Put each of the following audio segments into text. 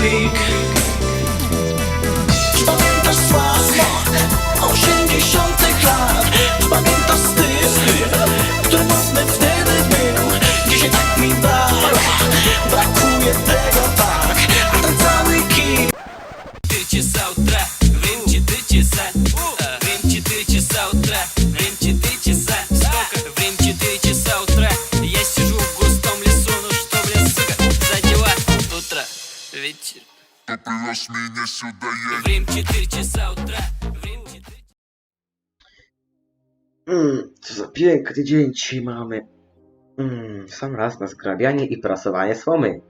week. Попилась меня сюда, я Время 4 часа утра Время 4 Mm, co za piękny dzień dzisiaj mamy. Mm, sam raz na zgrabianie i prasowanie słomy.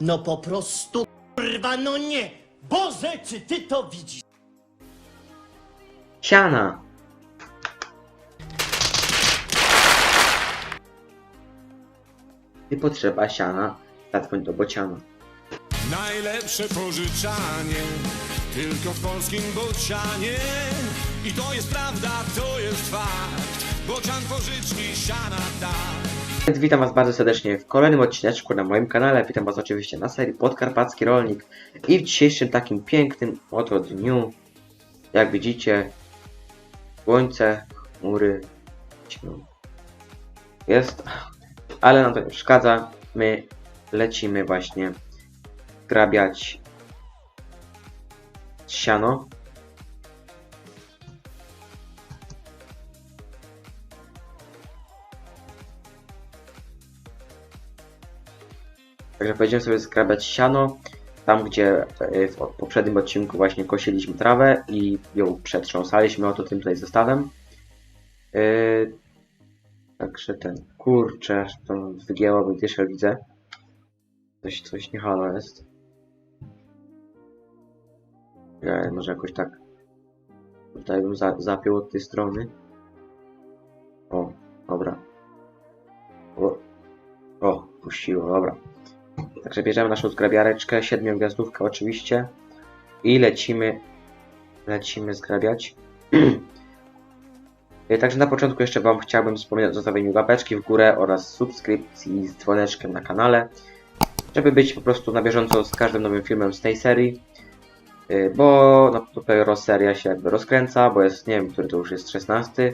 No po prostu kurwa, no nie! Boże, czy ty to widzisz? Siana! I potrzeba siana, zadzwoń do bociana. Najlepsze pożyczanie tylko w polskim bocianie. I to jest prawda, to jest fakt. Bocian pożyczki siana da. Więc witam Was bardzo serdecznie w kolejnym odcineczku na moim kanale. Witam Was oczywiście na serii Podkarpacki Rolnik. I w dzisiejszym takim pięknym oto dniu, jak widzicie, słońce, chmury, ciemno. Jest, ale nam to nie przeszkadza. My lecimy właśnie grabiać siano. Także będziemy sobie skrabiać siano, tam gdzie e, w poprzednim odcinku właśnie kosiliśmy trawę i ją przetrząsaliśmy oto tym tutaj zestawem. Yy, także ten, kurczę, to wygięło wydyszę, widzę. Coś, coś nie halo jest. Ja, może jakoś tak tutaj bym za, zapiął od tej strony. O, dobra. O, o puściło, dobra. Także bierzemy naszą zgrabiareczkę, siedmiogwiazdówkę oczywiście i lecimy, lecimy zgrabiać. E, Także na początku jeszcze Wam chciałbym wspomnieć o zostawieniu łapeczki w górę oraz subskrypcji z dzwoneczkiem na kanale, żeby być po prostu na bieżąco z każdym nowym filmem z tej serii, E, bo no, dopiero seria się jakby rozkręca, bo jest, nie wiem, który to już jest 16,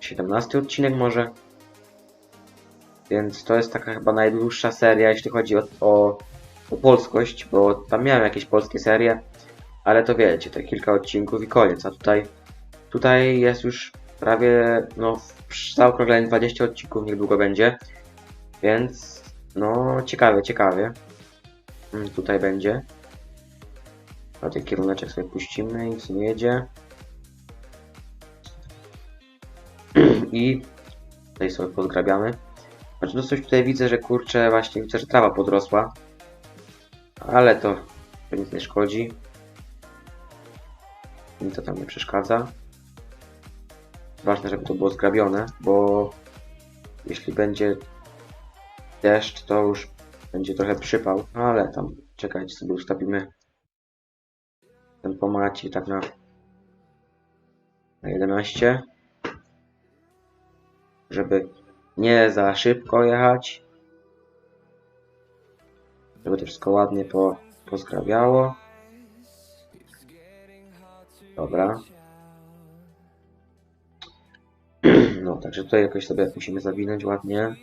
17 odcinek może. Więc to jest taka chyba najdłuższa seria, jeśli chodzi o, o, o polskość, bo tam miałem jakieś polskie serie, ale to wiecie, to kilka odcinków i koniec, a tutaj, tutaj jest już prawie, no, w zaokrągleniu 20 odcinków niedługo będzie, więc, no, ciekawie, ciekawie. Mm, Tutaj będzie. A ten kierunek sobie puścimy, nic nie jedzie. I tutaj sobie pozgrabiamy. Znaczy, no tutaj widzę, że kurczę, właśnie widzę, że trawa podrosła. Ale to, nic nie szkodzi. Nic to tam nie przeszkadza. Ważne, żeby to było zgrabione, bo jeśli będzie deszcz, to już będzie trochę przypał. Ale tam, czekajcie, sobie ustawimy ten pomacik tak na, na 11 żeby nie za szybko jechać. Żeby to wszystko ładnie po, pozgrabiało. Dobra. No, także tutaj jakoś sobie musimy zawinąć ładnie.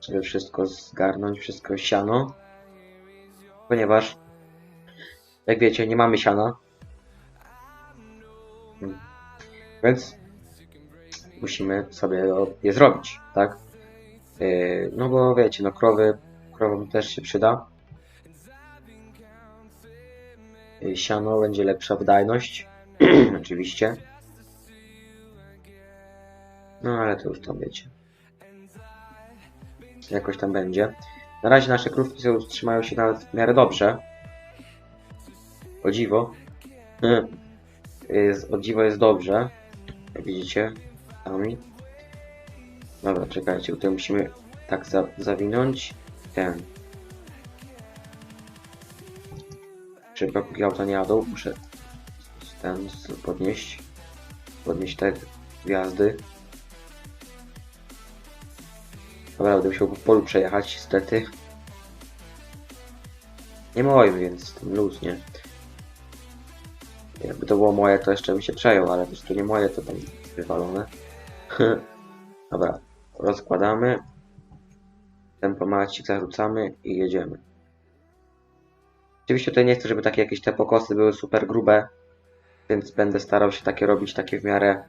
Żeby wszystko zgarnąć, wszystko siano. Ponieważ, jak wiecie, nie mamy siana. Hmm. Więc musimy sobie je zrobić, tak? Yy, no bo wiecie, no krowy, krowom też się przyda. Yy, Siano będzie lepsza wydajność, oczywiście. No ale to już tam wiecie. Jakoś tam będzie. Na razie nasze krówki trzymają się nawet w miarę dobrze. O dziwo. Jest, o dziwo jest dobrze. Jak widzicie sami. Dobra, czekajcie, tutaj musimy tak za, zawinąć ten. szybko, póki auto nie jadą. Muszę ten podnieść. Podnieść te gwiazdy. Dobra, będę musiał po polu przejechać, niestety. Nie moim, więc ten luz, nie? Jakby to było moje, to jeszcze bym się przejął, ale to nie moje, to tam wywalone. Dobra, rozkładamy. Tempomacik zarzucamy i jedziemy. Oczywiście tutaj nie chcę, żeby takie jakieś te pokosy były super grube, więc będę starał się takie robić, takie w miarę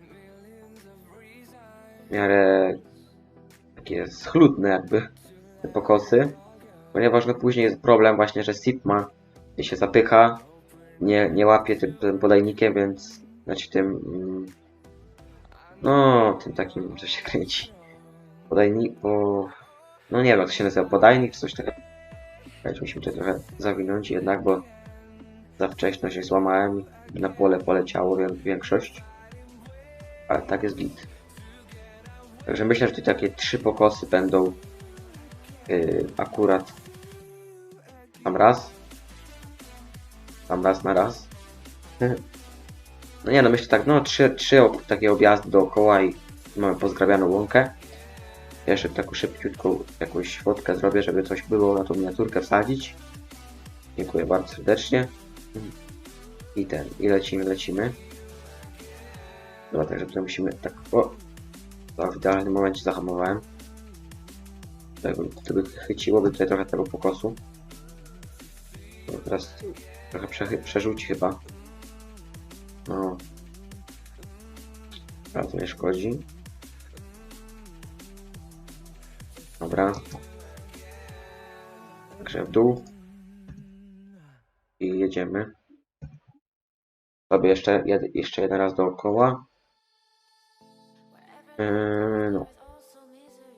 w miarę takie schludne jakby te pokosy, ponieważ no później jest problem właśnie, że Sipma gdzie się zapycha, nie, nie łapie tym, tym podajnikiem, więc znaczy tym mm, no tym takim, co się kręci podajnik, bo no nie wiem jak to się nazywa, podajnik coś takiego musimy tutaj trochę zawinąć jednak, bo za wcześnie się złamałem na pole poleciało większość. Ale tak jest git. Także myślę, że tutaj takie trzy pokosy będą yy, akurat tam raz. Tam raz na raz. No nie no, myślę tak, no trzy, trzy takie objazdy dookoła i mamy pozgrabianą łąkę. Jeszcze taką szybciutką jakąś fotkę zrobię, żeby coś było na tą miniaturkę wsadzić. Dziękuję bardzo serdecznie. I ten, i lecimy, lecimy. Dobra, także tutaj musimy tak, o! Tak, w idealnym momencie zahamowałem. Tak, gdyby chyciłoby tutaj trochę tego pokosu. Teraz trochę prze, chyba. No. Bardzo nie szkodzi. Dobra. Także w dół. I jedziemy. Sobie jeszcze, jed, jeszcze jeden raz dookoła. Yy, no.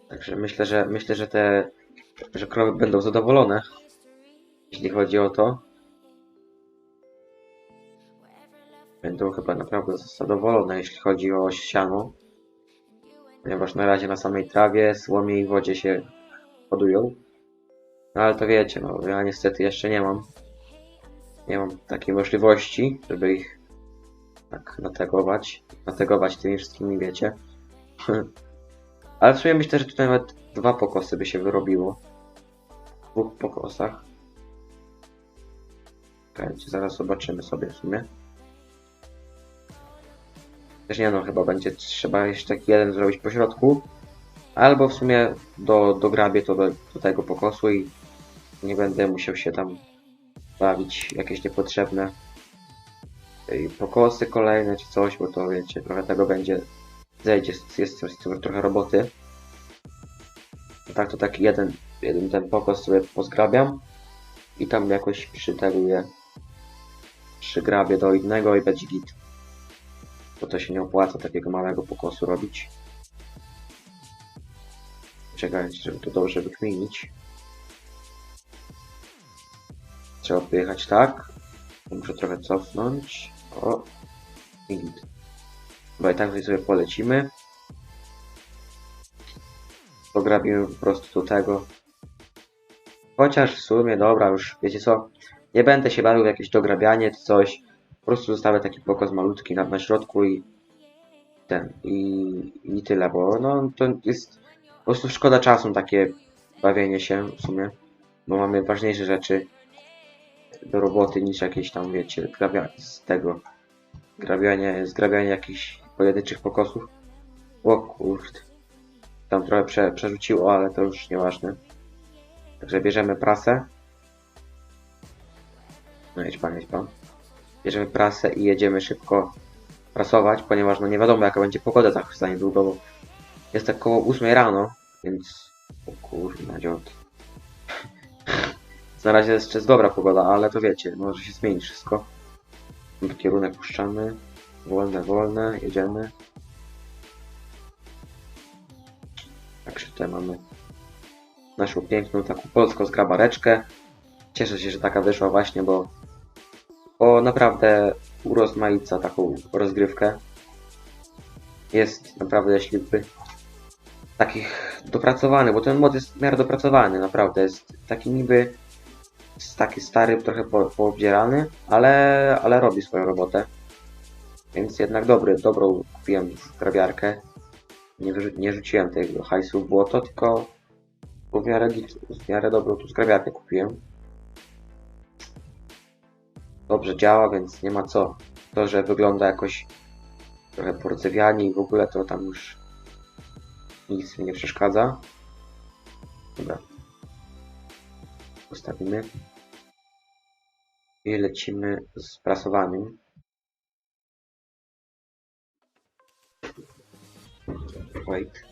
Także myślę, że myślę, że te że krowy będą zadowolone. Jeśli chodzi o to. Będą chyba naprawdę zadowolone, jeśli chodzi o siano ponieważ na razie na samej trawie, słomie i wodzie się hodują. No ale to wiecie, no ja niestety jeszcze nie mam. Nie mam takiej możliwości, żeby ich tak nategować, nategować tymi wszystkimi, wiecie. ale w sumie myślę, że tutaj nawet dwa pokosy by się wyrobiło. W dwóch pokosach. Czekajcie, zaraz zobaczymy sobie w sumie. Też nie no, chyba będzie trzeba jeszcze taki jeden zrobić po środku. Albo w sumie do, dograbię to do, do tego pokosu i nie będę musiał się tam bawić jakieś niepotrzebne pokosy kolejne czy coś, bo to wiecie, trochę tego będzie zejdzie, jest, jest, jest trochę roboty. A tak to taki jeden, jeden ten pokos sobie pozgrabiam i tam jakoś przyteguję, przygrabię do innego i będzie git bo to się nie opłaca takiego małego pokosu robić. Czekajcie, żeby to dobrze wykminić. Trzeba pojechać tak. Muszę trochę cofnąć. O. I git. Bo i tak sobie polecimy. Pograbimy po prostu do tego. Chociaż w sumie, dobra, już wiecie co, nie będę się bawił w jakieś dograbianie czy coś. Po prostu zostawię taki pokos malutki na, na środku i ten, i, i tyle, bo no to jest po prostu szkoda czasu takie bawienie się w sumie, bo mamy ważniejsze rzeczy do roboty niż jakieś tam, wiecie, grabia z tego, grabianie, zgrabianie jakichś pojedynczych pokosów. O kurde, tam trochę prze, przerzuciło, ale to już nieważne. Także bierzemy prasę. No jedź pan, jedź pan bierzemy prasę i jedziemy szybko prasować, ponieważ no nie wiadomo jaka będzie pogoda za, za niedługo, bo jest tak około 8 rano, więc o kurwa dziot. na razie jeszcze jest dobra pogoda, ale to wiecie, może się zmienić wszystko. Kierunek puszczamy, wolne, wolne, jedziemy. Także tutaj mamy naszą piękną taką polską zgrabareczkę. Cieszę się, że taka wyszła właśnie, bo bo naprawdę urozmaica taką rozgrywkę. Jest naprawdę, jeśli by takich dopracowany, bo ten mod jest w miarę dopracowany, naprawdę jest taki niby taki stary, trochę po, poobdzierany, ale, ale robi swoją robotę. Więc jednak dobry, dobrą kupiłem zgrabiarkę. Nie, nie rzuciłem tego hajsu w błoto, tylko w miarę, w miarę dobrą tu zgrabiarkę kupiłem. Dobrze działa, więc nie ma co. To, że wygląda jakoś trochę pordzewianie i w ogóle to tam już nic mi nie przeszkadza. Dobra. Postawimy. I lecimy z prasowaniem. Wait.